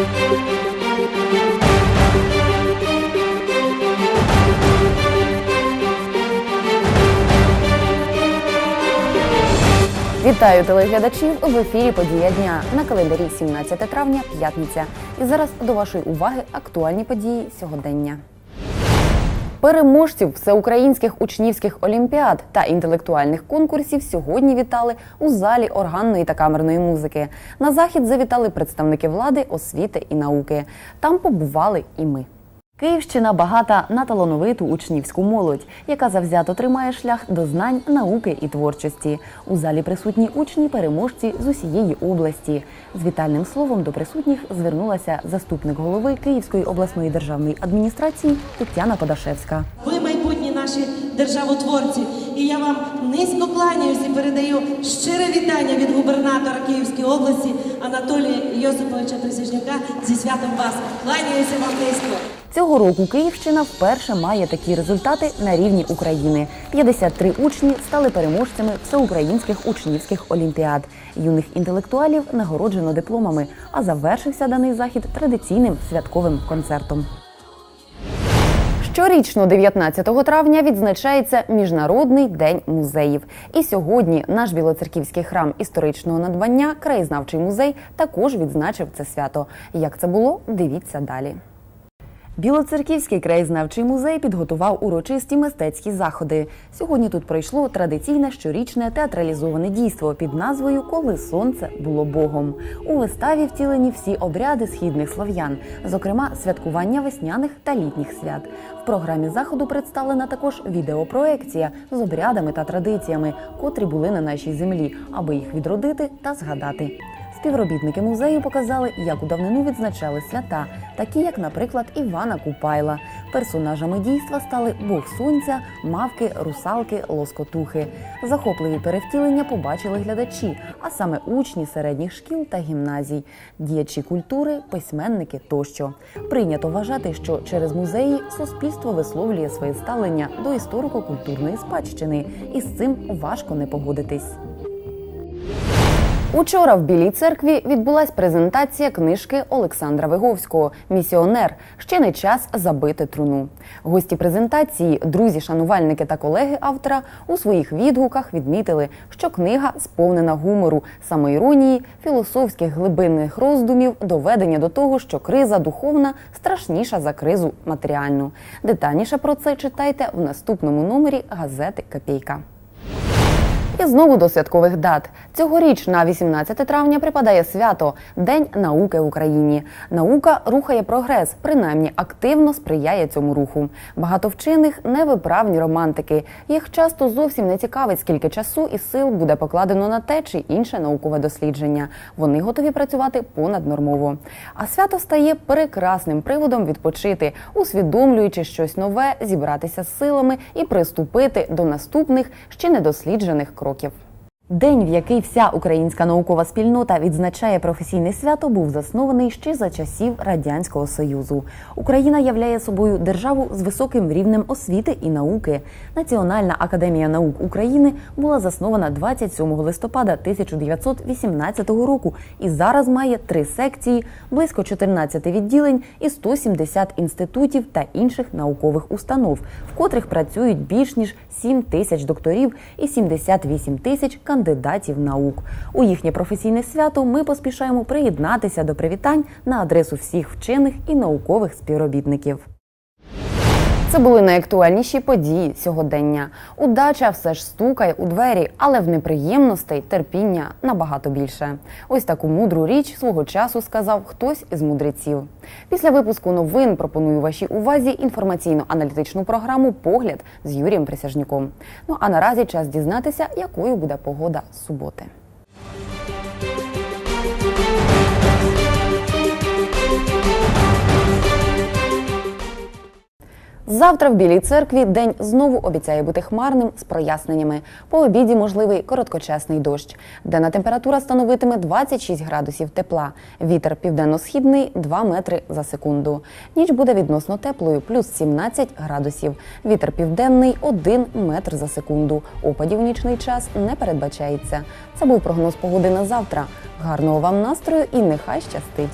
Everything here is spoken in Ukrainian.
Вітаю телеглядачів в ефірі Подія дня на календарі 17 травня, п'ятниця. І зараз до вашої уваги актуальні події сьогодення. Переможців всеукраїнських учнівських олімпіад та інтелектуальних конкурсів сьогодні вітали у залі органної та камерної музики. На захід завітали представники влади, освіти і науки. Там побували і ми. Київщина багата на талановиту учнівську молодь, яка завзято тримає шлях до знань, науки і творчості. У залі присутні учні переможці з усієї області. З вітальним словом до присутніх звернулася заступник голови Київської обласної державної адміністрації Тетяна Подашевська. Ви майбутні наші державотворці. І я вам низько кланяюсь і передаю щире вітання від губернатора Київської області Анатолія Йосиповича Присяжняка зі святом вас. Кланяюся вам низько. Цього року Київщина вперше має такі результати на рівні України. 53 учні стали переможцями всеукраїнських учнівських олімпіад. Юних інтелектуалів нагороджено дипломами, а завершився даний захід традиційним святковим концертом. Щорічно, 19 травня, відзначається Міжнародний день музеїв. І сьогодні наш білоцерківський храм історичного надбання, краєзнавчий музей, також відзначив це свято. Як це було, дивіться далі. Білоцерківський краєзнавчий музей підготував урочисті мистецькі заходи. Сьогодні тут пройшло традиційне щорічне театралізоване дійство під назвою Коли сонце було Богом. У виставі втілені всі обряди східних слов'ян, зокрема святкування весняних та літніх свят. В програмі заходу представлена також відеопроекція з обрядами та традиціями, котрі були на нашій землі, аби їх відродити та згадати. Співробітники музею показали, як у давнину відзначали свята, такі як, наприклад, Івана Купайла. Персонажами дійства стали Бог Сонця, мавки, русалки, лоскотухи. Захопливі перевтілення побачили глядачі, а саме учні середніх шкіл та гімназій, діячі культури, письменники тощо. Прийнято вважати, що через музеї суспільство висловлює своє ставлення до історико-культурної спадщини, і з цим важко не погодитись. Учора в Білій церкві відбулась презентація книжки Олександра Виговського Місіонер. Ще не час забити труну. Гості презентації, друзі, шанувальники та колеги автора у своїх відгуках відмітили, що книга сповнена гумору, самоіронії, філософських глибинних роздумів, доведення до того, що криза духовна страшніша за кризу матеріальну. Детальніше про це читайте в наступному номері газети Копійка. І знову до святкових дат. Цьогоріч на 18 травня припадає свято День науки в Україні. Наука рухає прогрес, принаймні активно сприяє цьому руху. Багато вчених невиправні романтики. Їх часто зовсім не цікавить, скільки часу і сил буде покладено на те чи інше наукове дослідження. Вони готові працювати понаднормово. А свято стає прекрасним приводом відпочити, усвідомлюючи щось нове, зібратися з силами і приступити до наступних ще недосліджених кроків років. День, в який вся українська наукова спільнота відзначає професійне свято, був заснований ще за часів радянського союзу. Україна являє собою державу з високим рівнем освіти і науки. Національна академія наук України була заснована 27 листопада 1918 року і зараз має три секції, близько 14 відділень і 170 інститутів та інших наукових установ, в котрих працюють більш ніж 7 тисяч докторів і 78 тисяч кандидатів наук. У їхнє професійне свято ми поспішаємо приєднатися до привітань на адресу всіх вчених і наукових співробітників. Це були найактуальніші події сьогодення. Удача все ж стукає у двері, але в неприємностей терпіння набагато більше. Ось таку мудру річ свого часу сказав хтось із мудреців. Після випуску новин пропоную вашій увазі інформаційно-аналітичну програму Погляд з Юрієм Присяжнюком. Ну а наразі час дізнатися, якою буде погода суботи. Завтра в Білій церкві день знову обіцяє бути хмарним з проясненнями. По обіді можливий короткочасний дощ. Денна температура становитиме 26 градусів тепла. Вітер південно-східний 2 метри за секунду. Ніч буде відносно теплою, плюс 17 градусів. Вітер південний 1 метр за секунду. Опадів нічний час не передбачається. Це був прогноз погоди на завтра. Гарного вам настрою і нехай щастить!